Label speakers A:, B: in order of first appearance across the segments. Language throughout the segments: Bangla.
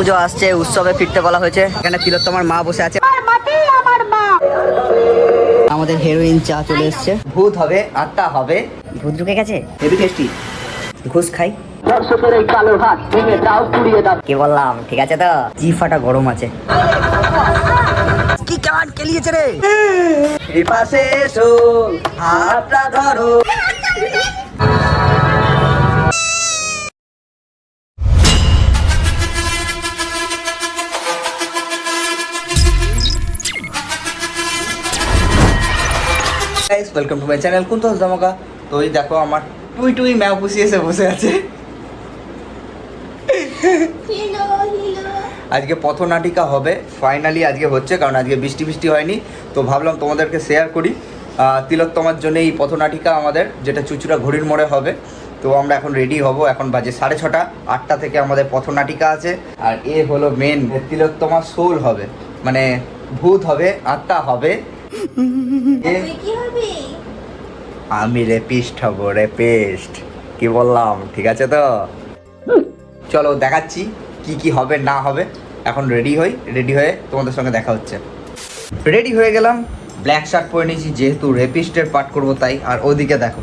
A: পুজো আসছে উৎসবে ফিরতে বলা হয়েছে। এখানে তিলোত্তমার মা বসে আছে। আমাদের হেরোইন চা চলে এসছে। ভূত হবে আত্মা হবে। ভূত ঢুকে গেছে? হেভি টেস্টি ঘুষ খাই। কি বললাম ঠিক আছে তো? জি ফাটা গরম আছে। কি কেমন কেলিয়েছে রে? এই পাশে এসো হাতটা ধরো। ওয়েলকাম টু মাই চ্যানেল কোন তো জামাকা তো ওই দেখো আমার টুই টুই ম্যাও পুষি এসে বসে আছে। আজকে পথনাটিকা হবে ফাইনালি আজকে হচ্ছে কারণ আজকে বৃষ্টি বৃষ্টি হয়নি। তো ভাবলাম তোমাদেরকে শেয়ার করি। তিলোত্তমার জন্য এই পথনাটিকা আমাদের যেটা চুচুড়া ঘড়ির মোড়ে হবে। তো আমরা এখন রেডি হব এখন বাজে সাড়ে ছটা আটটা থেকে আমাদের পথনাটিকা আছে। আর এ হলো মেন তিলোত্তমা সোল হবে। মানে ভূত হবে আত্মা হবি। আমি রেপিস্ট হব রেপিস্ট কি বললাম ঠিক আছে তো? চলো দেখাচ্ছি কি কি হবে না হবে। এখন রেডি হই রেডি হয়ে তোমাদের সঙ্গে দেখা হচ্ছে। রেডি হয়ে গেলাম ব্ল্যাক শার্ট পরে নিয়েছি যেহেতু রেপিস্টের পাঠ করব তাই। আর ওদিকে দেখো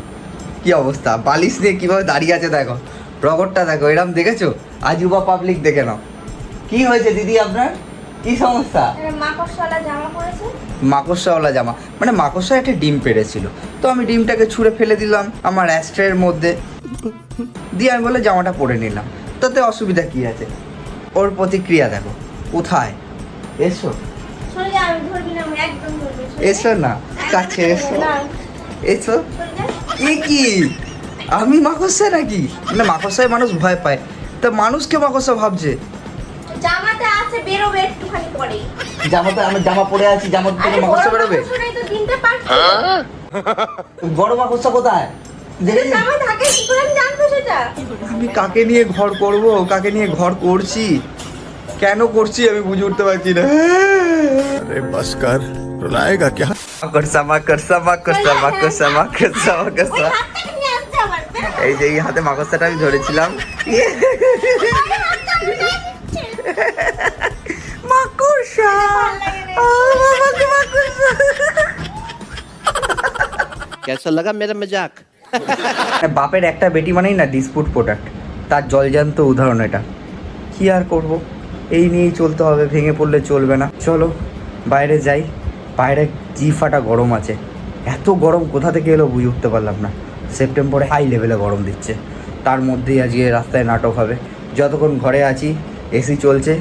A: কি অবস্থা বালিশ নিয়ে কীভাবে দাঁড়িয়ে আছে দেখো। রগরটা দেখো এরম দেখেছ? আজুবা পাবলিক দেখে নাও। কি হয়েছে দিদি আপনার? কি সমস্যা? মাকড়সাওয়ালা জামা মানে মাকড়সা একটা ডিম পেড়েছিল। তো আমি ডিমটাকে ছুঁড়ে ফেলে দিলাম আমার অ্যাস্ট্রের মধ্যে। দিয়ে আমি বলে জামাটা পরে নিলাম। তাতে অসুবিধা কি আছে? ওর প্রতিক্রিয়া দেখো। কোথায়? এসো। এসো না কাছে এসো। এসো। এ কি? আমি মাকড়সা নাকি? মানে মাকড়সায় মানুষ ভয় পায়। তা মানুষকে মাকড়সা ভাবছে?
B: জামাতে আছে বেরোবে একটুখানি পরে
A: জামাতে আমি জামা পরে আছি হ্যাঁ? জামা থেকে
B: মকস
A: বেরোবে। বড় মকস কোথায়?
B: জামা আমি
A: কাকে নিয়ে ঘর করব? কাকে নিয়ে ঘর করছি? কেন করছি আমি বুঝে উঠতে পারছি না।
C: আরে বাস কর রোলায়েগা क्या
A: কর
B: সামাকর সামাকর সামাকর সামাকর সামাকর
A: এই যে এই হাতে মাকড়সাটা আমি ধরেছিলাম। মাকড়সা আ, বাবাকে মাকড়সা।
D: कैसा लगा मेरा मजाक
A: বাপের একটা বেটি মানেই না ডিসপুট প্রোডাক্ট তার জলজান্ত উদাহরণ এটা কি আর করব এই নিয়েই চলতে হবে ভেঙে পড়লে চলবে না চলো বাইরে যাই বাইরে জি ফাটা গরম আছে এত গরম কোথা থেকে এলো বুঝে উঠতে পারলাম না সেপ্টেম্বরে হাই লেভেলে গরম দিচ্ছে তার মধ্যেই আজকে রাস্তায় নাটক হবে যতক্ষণ ঘরে আছি এসি চলছে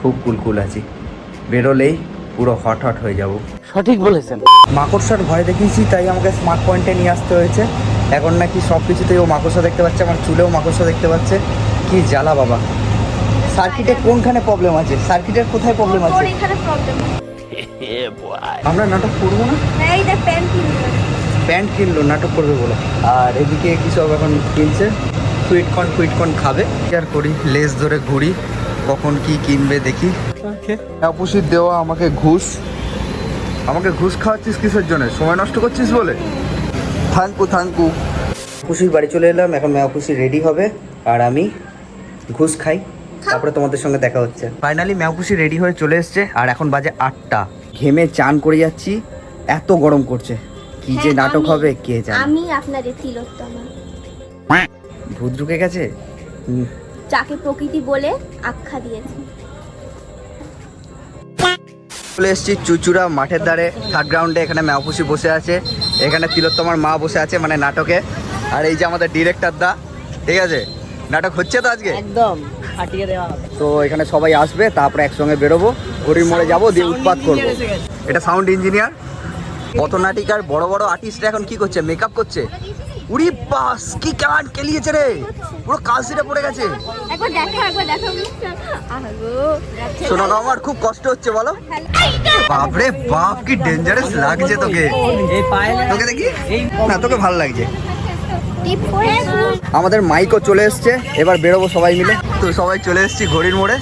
A: খুব কুলকুল আছি বেরোলেই পুরো হট হট হয়ে যাব।
D: সঠিক বলেছেন।
A: মাকড়সার ভয় দেখিয়েছি তাই আমাকে স্মার্ট পয়েন্টে নিয়ে আসতে হয়েছে। এখন নাকি সব কিছুতেই ও মাকড়সা দেখতে পাচ্ছে আমার চুলেও মাকড়সা দেখতে পাচ্ছে। কি জ্বালা বাবা। সার্কিটে কোনখানে প্রবলেম আছে? সার্কিটের কোথায় প্রবলেম আছে? আমরা নাটক করব না?
B: প্যান্ট কিনবে।
A: প্যান্ট কিনলো নাটক করবে বলে। আর এদিকে কি সব এখন কিনছে? সুইটকর্ন ফুইটকর্ন খাবে। কি আর করি? লেস ধরে ঘুরি কখন কি কিনবে দেখি। অপসিট দেওয়া আমাকে ঘুষ। আমাকে ঘুষ খাওয়াচ্ছিস কিসের জন্য? সময় নষ্ট করছিস বলে? থ্যাংকু থ্যাংকু খুশির বাড়ি চলে এলাম এখন মেয়া খুশি রেডি হবে আর আমি ঘুষ খাই তারপরে তোমাদের সঙ্গে দেখা হচ্ছে। ফাইনালি ম্যাউপুসি রেডি হয়ে চলে এসছে আর এখন বাজে আটটা। ঘেমে চান করে যাচ্ছি এত গরম করছে। কি যে
B: হ্যাঁ,
A: নাটক হবে কে জানে।
B: আমি আপনাদের তিলোত্তমা।
A: ভূত ঢুকে গেছে?
B: যাকে প্রকৃতি বলে আখ্যা দিয়েছে।
A: চলে এসেছি চুচুড়া মাঠের ধারে থার্ড গ্রাউন্ডে এখানে ম্যাউপুসি বসে আছে। এখানে তিলোত্তমার মা বসে আছে মানে নাটকে। আর এই যে আমাদের ডিরেক্টর দা ঠিক আছে? নাটক হচ্ছে তো আজকে?
D: একদম ফাটিয়ে দেওয়া
A: তো এখানে সবাই আসবে তারপরে একসঙ্গে বেরোবো। ঘড়ির মোড়ে যাব দিয়ে উৎপাত করব। এটা সাউন্ড ইঞ্জিনিয়ার পথনাটিকার বড় বড় আর্টিস্ট এখন কি করছে? মেকআপ করছে? উড়ি বাস কি কেমন কেলিয়েছে রে? পুরো কালসিটা পড়ে গেছে।
B: একবার দেখো একবার দেখো। আহগো
A: শোনা আমার খুব কষ্ট হচ্ছে বলো। বাপরে বাপ কি ডেঞ্জারাস লাগছে তোকে। তোকে দেখি? না তোকে ভালো লাগছে। আমাদের মাইকও চলে এসছে এবার বেরোবো সবাই মিলে। তো সবাই চলে এসেছি ঘড়ির মোড়ে।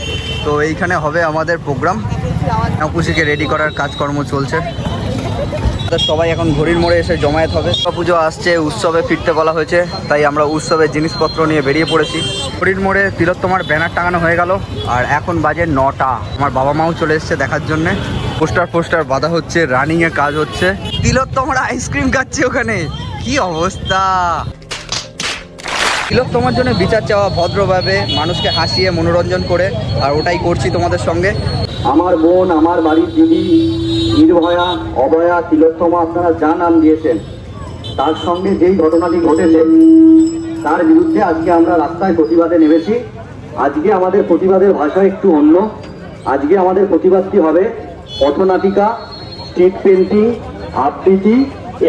A: তো এইখানে হবে আমাদের প্রোগ্রাম পুষিকে রেডি করার কাজকর্ম চলছে। সবাই এখন ঘড়ির মোড়ে এসে জমায়েত হবে। পুজো আসছে, উৎসবে ফিরতে বলা হয়েছে, তাই আমরা উৎসবের জিনিসপত্র নিয়ে বেরিয়ে পড়েছি। ঘড়ির মোড়ে তিলোত্তমার ব্যানার টাঙানো হয়ে গেল, আর এখন বাজে নটা। আমার বাবা মাও চলে এসছে দেখার জন্য। পোস্টার পোস্টার বাঁধা হচ্ছে রানিং কাজ হচ্ছে। তিলোত্তমার আইসক্রিম খাচ্ছে ওখানে। কি অবস্থা? তিলোত্তমার জন্য বিচার চাওয়া ভদ্রভাবে, মানুষকে হাসিয়ে মনোরঞ্জন করে, আর ওটাই করছি তোমাদের সঙ্গে।
E: আমার বোন, আমার বাড়ির দিদি নির্ভয়া অভয়া তিলোত্তমা আপনারা যা নাম দিয়েছেন, তার সঙ্গে যেই ঘটনাটি ঘটেছে, তার বিরুদ্ধে আজকে আমরা রাস্তায় প্রতিবাদে নেমেছি। আজকে আমাদের প্রতিবাদের ভাষা একটু অন্য। আজকে আমাদের প্রতিবাদটি হবে পথনাটিকা স্ট্রিট পেন্টিং, আবৃত্তি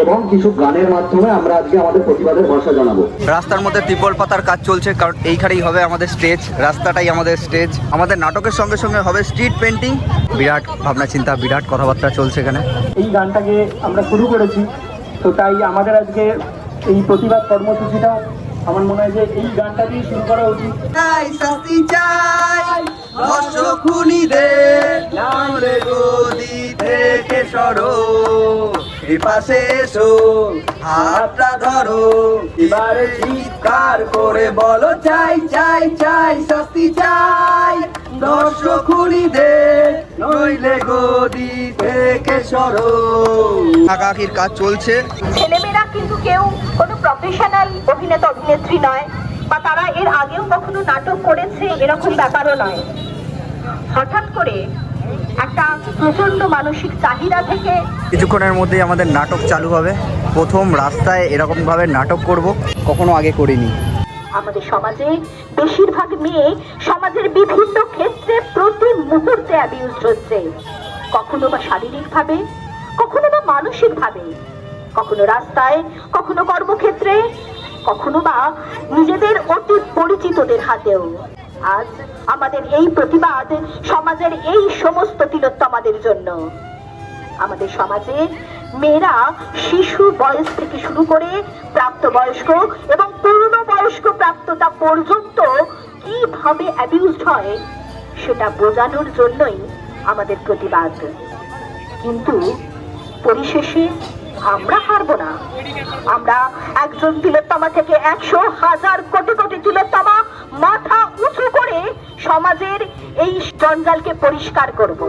E: এবং কিছু গানের মাধ্যমে আমরা আজকে আমাদের প্রতিবাদের ভাষা জানাব।
A: রাস্তার মধ্যে ত্রিপল পাতার কাজ চলছে কারণ এইখানেই হবে আমাদের স্টেজ রাস্তাটাই আমাদের স্টেজ। আমাদের নাটকের সঙ্গে সঙ্গে হবে স্ট্রিট পেন্টিং বিরাট ভাবনা চিন্তা বিরাট কথাবার্তা চলছে এখানে।
F: এই গানটাকে আমরা শুরু করেছি তো তাই আমাদের আজকে এই প্রতিবাদ কর্মসূচিটা আমার মনে হয় যে এই গানটা দিয়ে শুরু করা উচিত।
A: চাই শাস্তি চাই দর্শক খুনিদের নাম রে গদি থেকে সরো। পাশে এসো হাতটা ধরো। এবারে চিৎকার করে বলো চাই চাই চাই শাস্তি চাই। দর্শক খুনিদের নইলে গদি থেকে সরো। কাকাকির কাজ চলছে।
G: ছেলেমেয়েরা কিন্তু কেউ কোনো প্রফেশনাল অভিনেতা অভিনেত্রী নয় বা তারা এর আগেও কখনো নাটক করেছে এরকম ব্যাপারও নয়। হঠাৎ করে একটা প্রচণ্ড মানসিক চাহিদা থেকে
A: কিছুক্ষণের মধ্যেই আমাদের নাটক চালু হবে। প্রথম রাস্তায় এরকমভাবে নাটক করব। কখনো আগে করিনি।
G: আমাদের সমাজে বেশিরভাগ মেয়ে সমাজের বিভিন্ন ক্ষেত্রে প্রতি মুহূর্তে অ্যাবিউজ হচ্ছে কখনো বা শারীরিকভাবে কখনো বা মানসিকভাবে কখনো রাস্তায় কখনো কর্মক্ষেত্রে কখনো বা নিজেদের অতি পরিচিতদের হাতেও। আজ আমাদের এই প্রতিবাদ সমাজের এই সমস্ত তিলোত্তমাদের জন্য। আমাদের সমাজে মেয়েরা শিশু বয়স থেকে শুরু করে প্রাপ্তবয়স্ক এবং পূর্ণ বয়স্ক প্রাপ্ততা পর্যন্ত কীভাবে অ্যাবিউজড হয়, সেটা বোঝানোর জন্যই আমাদের প্রতিবাদ। কিন্তু পরিশেষে আমরা হারবো না। আমরা একজন তিলোত্তমা থেকে একশো হাজার কোটি কোটি এই জঞ্জালকে পরিষ্কার করব।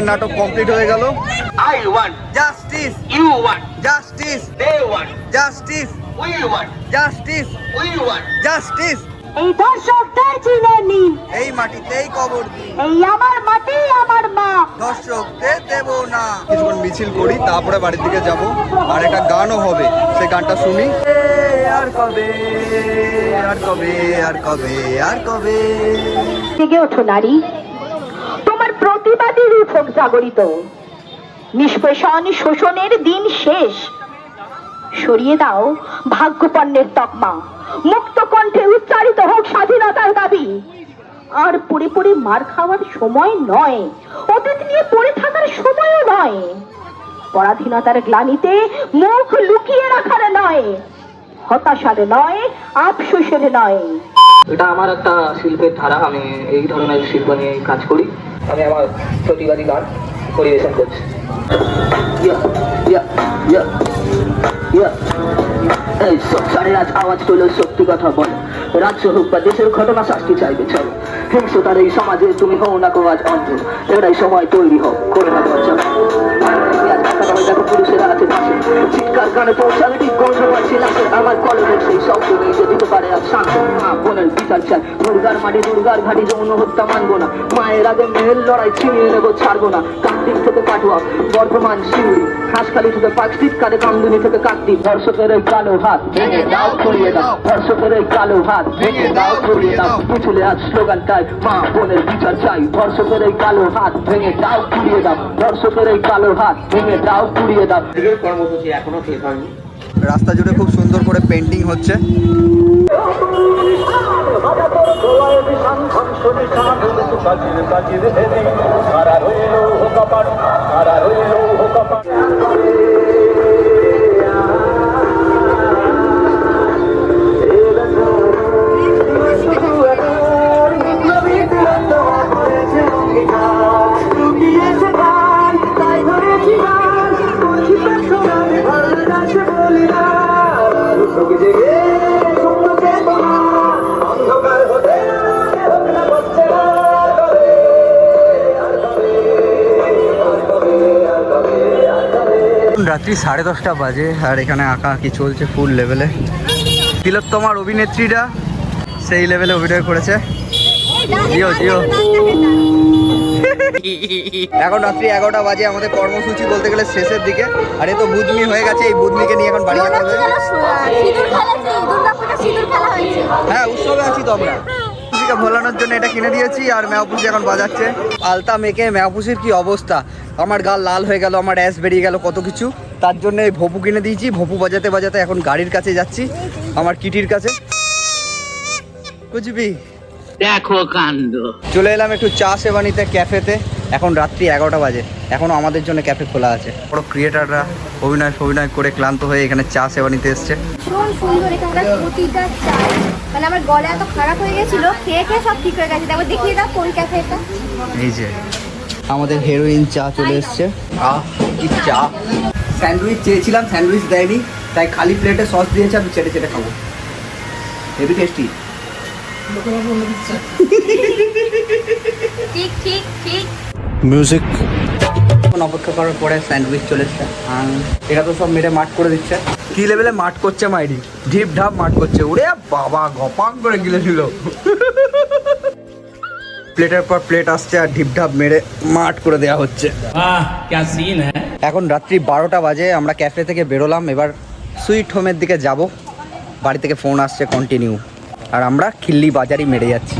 A: নাটক কমপ্লিট হয়ে গেল।
E: I want
A: justice
E: you want
A: justice
E: they want
A: justice
E: we want
A: justice
E: we want
A: justice
G: এই দর্শকদের চিনে নিন
A: এই মাটিতেই কবর দিই
G: এই আমার মাটি আমার মা।
A: দর্শকদের দেব না। কিছুক্ষণ মিছিল করি তারপরে বাড়ির দিকে যাব। আর একটা গানও হবে সেই গানটা শুনি। আর কবে আর কবে আর কবে আর কবে?
G: জেগে ওঠো নারী। প্রতিবাদী রূপ হোক জাগরিত। নিষ্পেষণ শোষণের দিন শেষ। সরিয়ে দাও ভাগ্যপণ্যের তকমা। মুক্ত কণ্ঠে উচ্চারিত হোক স্বাধীনতার দাবি। আর পড়ে পড়ে মার খাওয়ার সময় নয়। অতীত নিয়ে পড়ে থাকার সময়ও নয়। পরাধীনতার গ্লানিতে মুখ লুকিয়ে রাখার নয়। হতাশার নয়, আফসোসের নয়।
H: এটা আমার একটা শিল্পের ধারা আমি এই ধরনের শিল্প নিয়ে কাজ করি আমি আমার প্রতিবাদী গান পরিবেশন করছি ইয়া, ইয়া, ইয়া, ইয়া। এই আওয়াজ তুলে সত্যি কথা বল রাজ্য হোক বা দেশের ঘটনা শাস্তি চাইবে চলো হিংসতার এই সমাজে তুমি হও না অন্ধ এটাই সময় তৈরি হোক করে না পুরুষেরা আছে পাশে চিৎকার গানে পৌঁছালে ঠিক গন্ধ পাচ্ছি আমার কলেজের সেই শব্দ নেই শান্ত মা বোনের বিচার চাই দুর্গার মাটি দুর্গার ঘাটি যৌন হত্যা মানবো না মায়ের আগে মেয়ের লড়াই ছিনিয়ে নেব ছাড়বো না কাকদ্বীপ থেকে পাঠুয়া বর্ধমান শিউরি হাঁসখালি থেকে পাকস্ট্রিট কারে কামদুনি থেকে কাকদ্বীপ ধর্ষকের কালো হাত ভেঙে দাও ছড়িয়ে দাও ধর্ষকের কালো হাত ভেঙে দাও ছড়িয়ে দাও পিছলে আজ স্লোগানটাই মা বোনের বিচার চাই ধর্ষকের কালো হাত ভেঙে দাও পুড়িয়ে দাও ধর্ষকের কালো হাত ভেঙে দাও পুড়িয়ে দাও কর্মসূচি এখনও শেষ হয়নি
A: রাস্তা জুড়ে খুব সুন্দর করে পেন্টিং হচ্ছে রাত্রি সাড়ে দশটা বাজে আর এখানে আঁকা আঁকি চলছে ফুল লেভেলে তিলোত্তমার অভিনেত্রীরা সেই লেভেলে অভিনয় করেছে। জিও জিও এখন রাত্রি এগারোটা বাজে আমাদের কর্মসূচি বলতে গেলে শেষের দিকে। আর এ তো বুধনি হয়ে গেছে এই বুধনিকে নিয়ে এখন বাড়ি যেতে হবে। হ্যাঁ উৎসবে আছি তো আমরা। পুষিকে ভোলানোর জন্য এটা কিনে দিয়েছি আর মেয়াপুষি এখন বাজাচ্ছে। আলতা মেকে মেয়াপুষির কি অবস্থা? আমার গাল লাল হয়ে গেল আমার অ্যাস বেরিয়ে গেল কত কিছু। তার জন্য এই ভপু কিনে দিয়েছি ভপু বাজাতে বাজাতে এখন গাড়ির কাছে যাচ্ছি আমার কিটির কাছে। বুঝবি?
D: দেখো কাণ্ড।
A: চলে এলাম একটু চা সেবানিতে ক্যাফেতে। এখন রাত্রি এগারোটা বাজে। এখনও আমাদের জন্য ক্যাফে খোলা আছে। বড় ক্রিয়েটাররা অভিনয় ফভিনয় করে ক্লান্ত হয়ে এখানে চা সেবানিতে এসছে।
B: ভীষণ সুন্দর এখানকার প্রতিটা চাই মানে আমার গলা এত খারাপ হয়ে গেছিল খেয়ে খেয়ে সব ঠিক হয়ে গেছে। তারপর দেখিয়ে দাও কোন ক্যাফেটা।
A: এই যে আমাদের হেরোইন চা চলে এসছে। আহ কি চা। স্যান্ডউইচ চেয়েছিলাম স্যান্ডউইচ দেয়নি। তাই খালি প্লেটে সস দিয়েছে আমি চেটে চেটে খাব। হেভি টেস্টি
B: ঠিক ঠিক ঠিক।
A: মিউজিক অপেক্ষা করার পরে স্যান্ডউইচ চলে এসছে এটা তো সব মেরে মাঠ করে দিচ্ছে। কি লেভেলে মাঠ করছে মাইরি? ঢিপ ঢাপ মাঠ করছে। ওরে বাবা ঘপাং করে গিলে দিল প্লেটের পর প্লেট আসছে আর ঢিপ ঢাপ মেরে মাঠ করে দেওয়া হচ্ছে। এখন রাত্রি বারোটা বাজে আমরা ক্যাফে থেকে বেরোলাম। এবার সুইট হোমের দিকে যাব। বাড়ি থেকে ফোন আসছে কন্টিনিউ আর আমরা খিল্লি বাজারই মেরে যাচ্ছি।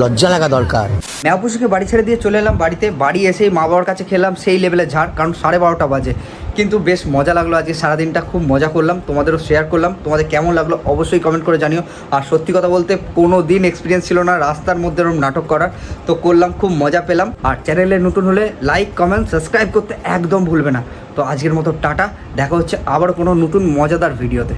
D: লজ্জা লাগা দরকার।
A: ন্যাপুষুকে বাড়ি ছেড়ে দিয়ে চলে এলাম বাড়িতে। বাড়ি এসেই মা বাবার কাছে খেলাম, সেই লেভেলে ঝাড়, কারণ সাড়ে বারোটা বাজে। কিন্তু বেশ মজা লাগল আজকে সারাদিনটা, খুব মজা করলাম, তোমাদেরও শেয়ার করলাম। তোমাদের কেমন লাগল অবশ্যই কমেন্ট করে জানিও। আর সত্যি কথা বলতে কোনো দিন এক্সপিরিয়েন্স ছিল না রাস্তার মধ্যে এরকম নাটক করার। তো করলাম, খুব মজা পেলাম। আর চ্যানেলে নতুন হলে লাইক কমেন্ট সাবস্ক্রাইব করতে একদম ভুলবে না। তো আজকের মতো টাটা, দেখা হচ্ছে আবার কোনো নতুন মজাদার ভিডিওতে